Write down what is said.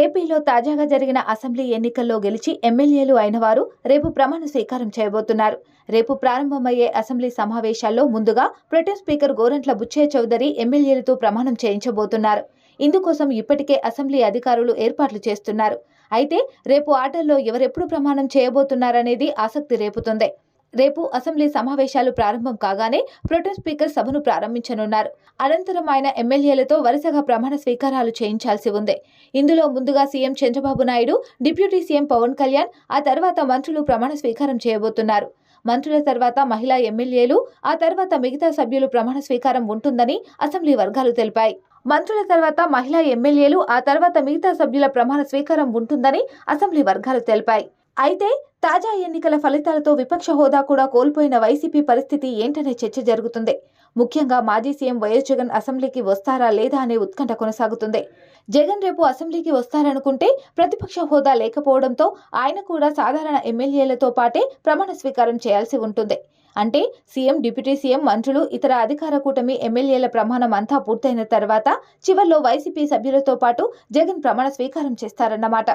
ఏపీలో తాజాగా జరిగిన అసెంబ్లీ ఎన్నికల్లో గెలిచి ఎమ్మెల్యేలు అయిన వారు రేపు ప్రమాణ స్వీకారం చేయబోతున్నారు. రేపు ప్రారంభమయ్యే అసెంబ్లీ సమావేశాల్లో ముందుగా pro tem speaker Gorantla Butchaiah Chowdary ఎమ్మెల్యేలతో ప్రమాణం చేయించబోతున్నారు. ఇందుకోసం ఇప్పటికే అసెంబ్లీ అధికారులు ఏర్పాట్లు చేస్తున్నారు. అయితే రేపు ఆటల్లో ఎవరెప్పుడు ప్రమాణం చేయబోతున్నారనేది ఆసక్తి రేపుతుంది. రేపు అసెంబ్లీ సమావేశాలు ప్రారంభం కాగానే ప్రొటెం స్పీకర్ సభను ప్రారంభించనున్నారు. అనంతరం ఆయన ఎమ్మెల్యేలతో వరుసగా ప్రమాణ స్వీకారాలు చేయించాల్సి ఉంది. ఇందులో ముందుగా CM Chandrababu Naidu deputy CM Pawan Kalyan ఆ తర్వాత మంత్రులు ప్రమాణ స్వీకారం చేయబోతున్నారు. మంత్రుల తర్వాత మహిళా ఎమ్మెల్యేలు ఆ తర్వాత మిగతా సభ్యులు ప్రమాణ స్వీకారం ఉంటుందని అసెంబ్లీ వర్గాలు తెలిపాయి. మంత్రుల తర్వాత మహిళా ఎమ్మెల్యేలు ఆ తర్వాత మిగతా సభ్యుల ప్రమాణ స్వీకారం ఉంటుందని అసెంబ్లీ వర్గాలు తెలిపాయి. అయితే తాజా ఎన్నికల ఫలితాలతో విపక్ష హోదా కూడా కోల్పోయిన వైసీపీ పరిస్థితి ఏంటనే చర్చ జరుగుతుంది. ముఖ్యంగా మాజీ సీఎం వైఎస్ జగన్ అసెంబ్లీకి వస్తారా లేదా అనే ఉత్కంఠ కొనసాగుతుంది. జగన్ రేపు అసెంబ్లీకి వస్తారనుకుంటే ప్రతిపక్ష హోదా లేకపోవడంతో ఆయన కూడా సాధారణ ఎమ్మెల్యేలతో పాటే ప్రమాణ స్వీకారం చేయాల్సి ఉంటుంది. అంటే సీఎం డిప్యూటీ సీఎం మంత్రులు ఇతర అధికార కూటమి ఎమ్మెల్యేల ప్రమాణం అంతా పూర్తయిన తర్వాత చివర్లో వైసీపీ సభ్యులతో పాటు జగన్ ప్రమాణ స్వీకారం చేస్తారన్నమాట.